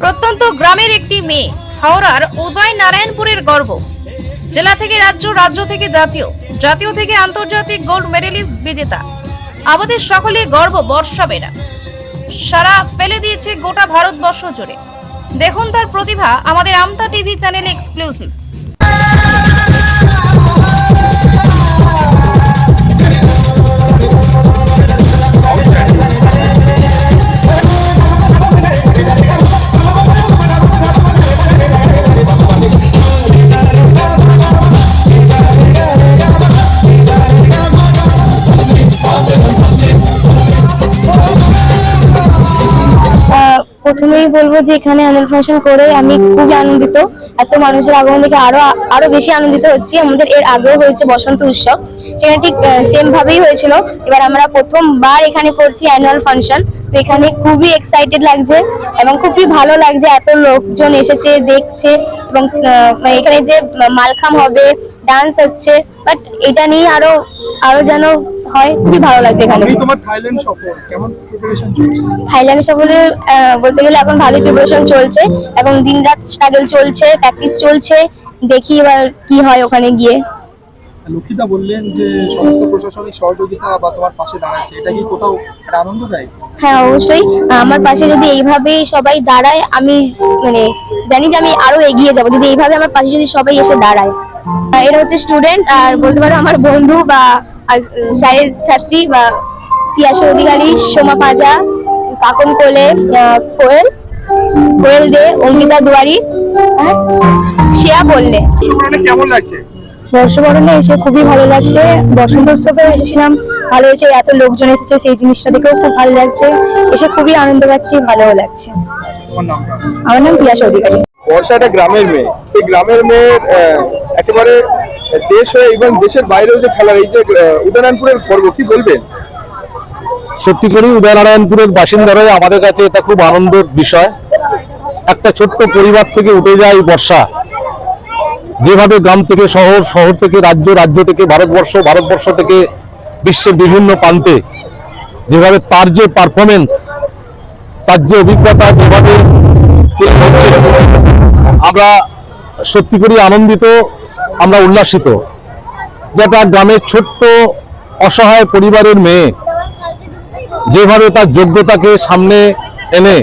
প্রত্যন্ত গ্রামের একটি মেয়ে। হাওড়ার উদয় নারায়ণপুরের গর্ব। জেলা থেকে রাজ্য রাজ্য থেকে জাতীয়। জাতীয় থেকে আন্তর্জাতিক গোল্ড মেডেলিস্ট বিজেতা। আমাদের সকলের গর্ব বর্ষা বেরা সারা ফেলে দিয়েছে গোটা ভারতবর্ষ জুড়ে। দেখুন তার প্রতিভা আমাদের আমতা টিভি চ্যানেলে এক্সক্লুসিভ প্রথমেই বলব যে এখানে অ্যানুয়াল ফাংশন করে আমি খুবই আনন্দিত। এত মানুষের আগমন দেখে আরও আরও বেশি আনন্দিত হচ্ছি। আমাদের এর আগেও হয়েছে বসন্ত উৎসব। সেখানে ঠিক সেম ভাবেই হয়েছিল। এবার আমরা প্রথমবার এখানে করছি অ্যানুয়াল ফাংশন তো এখানে খুবই এক্সাইটেড লাগছে এবং খুবই ভালো লাগছে। এত লোকজন এসেছে, দেখছে এবং মানে এখানে যে মালখাম হবে ডান্স হচ্ছে। বাট এটা নিয়ে আরও আরও যেন হয় খুবই ভালো লাগছে এখানে। তোমার থাইল্যান্ড সফর কেমন প্রিপারেশন চলছে? থাইল্যান্ড সফরে বলতে গেলে এখন ভালোই প্রিপারেশন চলছে এবং দিন রাত স্ট্রাগল চলছে প্র্যাকটিস চলছে। দেখি এবার কি হয় ওখানে গিয়ে। লক্ষিতা বললেন যে সমস্ত প্রশাসনিক সহযোগিতা বা তোমার পাশে দাঁড়াচ্ছে এটা কি কোথাও আনন্দ দেয়? হ্যাঁ অবশ্যই। আমার পাশে যদি এইভাবেই সবাই দাঁড়ায় আমি মানে জানি যে আমি আরও এগিয়ে যাব। যদি এইভাবে আমার পাশে যদি সবাই এসে দাঁড়ায়। এরা হচ্ছে স্টুডেন্ট আর বলতে পারো আমার বন্ধু বা স্যারের ছাত্রী বা তিয়াস অধিকারী সোমা পাজা কাকন কোলে আহ, কোয়েল কোয়েল দে অঙ্কিতা দুয়ারি হ্যাঁ? শ্রেয়া বললে। কেমন লাগছে? বর্ষবরণে এসে খুবই ভালো লাগছে। বসন্ত উৎসবে এসেছিলাম ভালো হয়েছে এত লোকজন এসেছে সেই জিনিসটা দেখেও খুব ভালো লাগছে। এসে খুবই আনন্দ পাচ্ছি ভালোও লাগছে। আমার নাম পিয়াস অধিকারী। বর্ষা একটা গ্রামের মেয়ে। সেই গ্রামের মেয়ের একেবারে দেশ হয়ে এবং দেশের বাইরেও যে খেলার এই যে উদয়নারায়ণপুরের পর্ব, কি বলবেন? সত্যি করেই উদয়নারায়ণপুরের বাসিন্দারা আমাদের কাছে এটা খুব আনন্দের বিষয়। একটা ছোট্ট পরিবার থেকে উঠে যায় বর্ষা। যেভাবে গ্রাম থেকে শহর শহর থেকে রাজ্য রাজ্য থেকে ভারতবর্ষ ভারতবর্ষ থেকে বিশ্বের বিভিন্ন প্রান্তে যেভাবে তার যে পারফরমেন্স তার যে অভিজ্ঞতা, যেভাবে আমরা সত্যি করি আনন্দিত, আমরা উল্লাসিত। যেটা গ্রামের ছোট্ট অসহায় পরিবারের মেয়ে, যেভাবে তার যোগ্যতাকে সামনে এনে,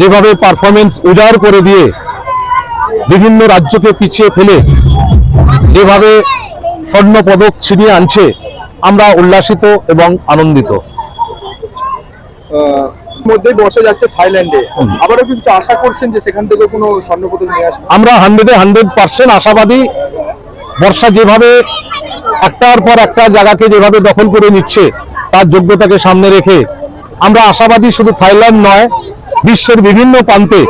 যেভাবে পারফরমেন্স উজাড় করে দিয়ে বিভিন্ন রাজ্যকে পিছিয়ে ফেলে, যেভাবে স্বর্ণ পদক ছিনিয়ে আনছে, আমরা উল্লাসিত এবং আনন্দিত। মধ্যেই বর্ষা যাচ্ছে থাইল্যান্ডে। আবারও কিন্তু আশা করছেন যে সেখান থেকে কোনো স্বর্ণপদক নিয়ে আসবে? আমরা হান্ড্রেডে হান্ড্রেড পার্সেন্ট আশাবাদী। বর্ষা যেভাবে একটার পর একটা জায়গাকে যেভাবে দখল করে নিচ্ছে তার যোগ্যতাকে সামনে রেখে আমরা আশাবাদী শুধু থাইল্যান্ড নয় বিশ্বের বিভিন্ন প্রান্তে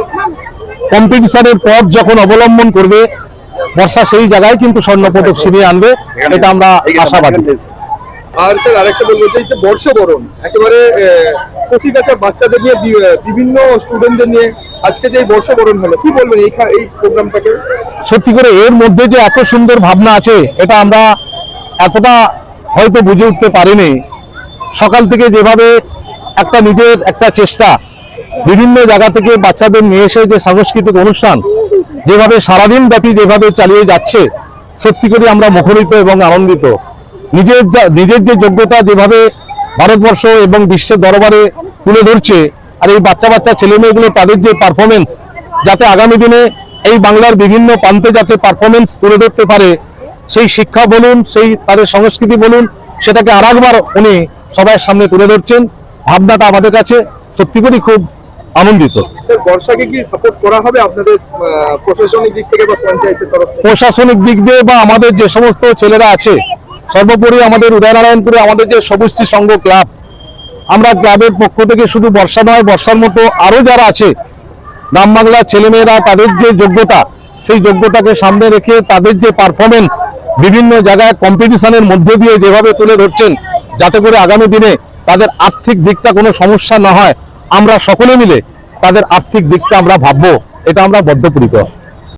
কম্পিটিশনের পথ যখন অবলম্বন করবে বর্ষা সেই জায়গায় কিন্তু স্বর্ণপদক ছিনিয়ে আনবে এটা আমরা আশাবাদী। আর স্যার, আরেকটা বলব যে বর্ষবরণ, একেবারে কচি কাঁচা বাচ্চাদের নিয়ে বিভিন্ন স্টুডেন্টদের নিয়ে আজকে যে বর্ষবরণ হলো, কি বলবেন এই এই প্রোগ্রামটাকে? সত্যি করে এর মধ্যে যে এত সুন্দর ভাবনা আছে, এটা আমরা এতটা হয়তো বুঝে উঠতে পারিনি। সকাল থেকে যেভাবে একটা নিজের একটা চেষ্টা, বিভিন্ন জায়গা থেকে বাচ্চাদের নিয়ে এসে যে সাংস্কৃতিক অনুষ্ঠান, যেভাবে সারাদিন ব্যাপী যেভাবে চালিয়ে যাচ্ছে, সত্যি করে আমরা মুখরিত এবং আনন্দিত। নিজের যা- নিজের যে যোগ্যতা যেভাবে ভারতবর্ষ এবং বিশ্বের দরবারে তুলে ধরছে আর এই বাচ্চা বাচ্চা ছেলে মেয়েগুলো তাদের যে পারফরমেন্স যাতে আগামী দিনে এই বাংলার বিভিন্ন প্রান্তে যাতে পারফরমেন্স তুলে ধরতে পারে সেই শিক্ষা বলুন সেই তাদের সংস্কৃতি বলুন সেটাকে আর একবার উনি সবার সামনে তুলে ধরছেন। ভাবনাটা আমাদের কাছে সত্যি করেই খুব আনন্দিত। স্যার বর্ষাকে কি সাপোর্ট করা হবে আপনাদের প্রশাসনিক দিক থেকে বা পঞ্চায়েতের তরফ থেকে? প্রশাসনিক দিক দিয়ে বা আমাদের যে সমস্ত ছেলেরা আছে সর্বোপরি আমাদের উদয়নারায়ণপুরে আমাদের যে সবুজশ্রী সংঘ ক্লাব, আমরা ক্লাবের পক্ষ থেকে শুধু বর্ষা নয়, বর্ষার মতো আরও যারা আছে গ্রাম বাংলার ছেলেমেয়েরা, তাদের যে যোগ্যতা, সেই যোগ্যতাকে সামনে রেখে তাদের যে পারফরমেন্স বিভিন্ন জায়গায় কম্পিটিশনের মধ্যে দিয়ে যেভাবে তুলে ধরছেন, যাতে করে আগামী দিনে তাদের আর্থিক দিকটা কোনো সমস্যা না হয়, আমরা সকলে মিলে তাদের আর্থিক দিকটা আমরা ভাববো, এটা আমরা বদ্ধপরিকর।